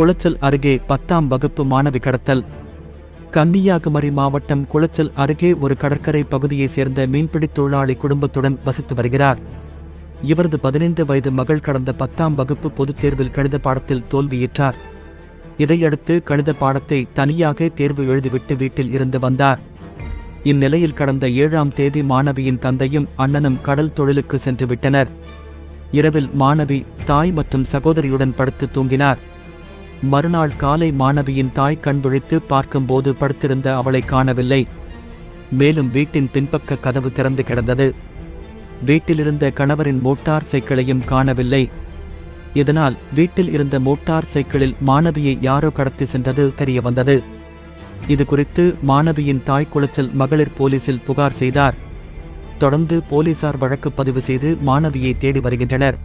குளச்சல் அருகே பத்தாம் வகுப்பு மாணவி கடத்தல். கன்னியாகுமரி மாவட்டம் குளச்சல் அருகே ஒரு கடற்கரை பகுதியைச் சேர்ந்த மீன்பிடித் தொழிலாளி குடும்பத்துடன் வசித்து வருகிறார். இவரது பதினைந்து வயது மகள் கடந்த பத்தாம் வகுப்பு பொதுத் தேர்வில் கணித பாடத்தில் தோல்வியேற்றார் இதையடுத்து கணித பாடத்தை தனியாக தேர்வு எழுதிவிட்டு வீட்டில் இருந்து வந்தார். இந்நிலையில் கடந்த ஏழாம் தேதி மாணவியின் தந்தையும் அண்ணனும் கடல் தொழிலுக்கு சென்று விட்டனர். இரவில் மாணவி தாய் மற்றும் சகோதரியுடன் படுத்து தூங்கினார். மறுநாள் காலை மாணவியின் தாய் கண்விழித்து பார்க்கும்போது படுத்திருந்த அவளை காணவில்லை. மேலும் வீட்டின் பின்பக்க கதவு திறந்து கிடந்தது. வீட்டிலிருந்த கணவரின் மோட்டார் சைக்கிளையும் காணவில்லை. இதனால் வீட்டில் இருந்த மோட்டார் சைக்கிளில் மாணவியை யாரோ கடத்தி சென்றது தெரியவந்தது. இது குறித்து மாணவியின் தாய் குளச்சல் மகளிர் போலீசில் புகார் செய்தார். தொடர்ந்து போலீசார் வழக்கு பதிவு செய்து மாணவியை தேடி வருகின்றனர்.